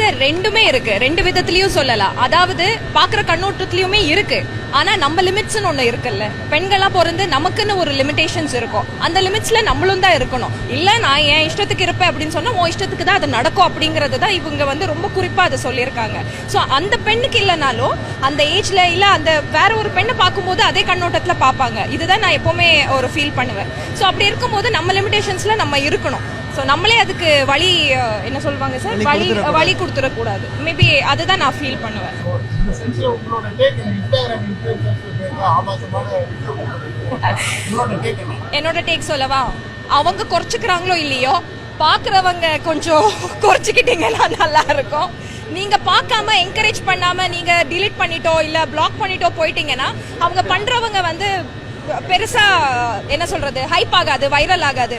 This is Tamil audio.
சார் ரெண்டுமே இருக்கு. ரெண்டு விதத்திலயும் சொல்லலாம். அதாவது பாக்குற கண்ணோட்டத்திலயுமே இருக்கு. ஆனா நம்ம லிமிட்ஸ்னு ஒண்ணு இருக்குல்ல. பெண்களா பிறந்து நமக்குன்னு ஒரு லிமிடேஷன்ஸ் இருக்கும். அந்த லிமிட்ஸ்ல நம்மளும் தான் இருக்கணும். இல்ல நான் என் இஷ்டத்துக்கு இருப்பேன் அப்படின்னு சொன்னா உன் இஷ்டத்துக்கு தான் அது நடக்கும் அப்படிங்கறது தான் இவங்க வந்து ரொம்ப குறிப்பா அதை சொல்லியிருக்காங்க. சோ அந்த பெண்ணுக்கு இல்லைனாலும் அந்த ஏஜ்ல இல்ல அந்த வேற ஒரு பெண்ணை பார்க்கும்போது அதே கண்ணோட்டத்துல பார்ப்பாங்க. இதுதான் நான் எப்பவுமே ஒரு ஃபீல் பண்ணுவேன். சோ அப்படி இருக்கும்போது நம்ம லிமிடேஷன்ஸ்ல நம்ம இருக்கணும். ஸோ நம்மளே அதுக்கு வழி என்ன சொல்லுவாங்க சார் வழி வழி கொடுத்துடக்கூடாது. மேபி அதுதான் நான் ஃபீல் பண்ணுவேன். என்னோட டேக் சொல்லவா? அவங்க குறைச்சிக்கிறாங்களோ இல்லையோ பார்க்குறவங்க கொஞ்சம் குறைச்சிக்கிட்டீங்கன்னா நல்லா இருக்கும். நீங்க பார்க்காம என்கரேஜ் பண்ணாம நீங்க டிலீட் பண்ணிட்டோ இல்ல பிளாக் பண்ணிட்டோ போயிட்டீங்கன்னா அவங்க பண்றவங்க வந்து பெருசா என்ன சொல்றது ஹைப் ஆகாது வைரல் ஆகாது.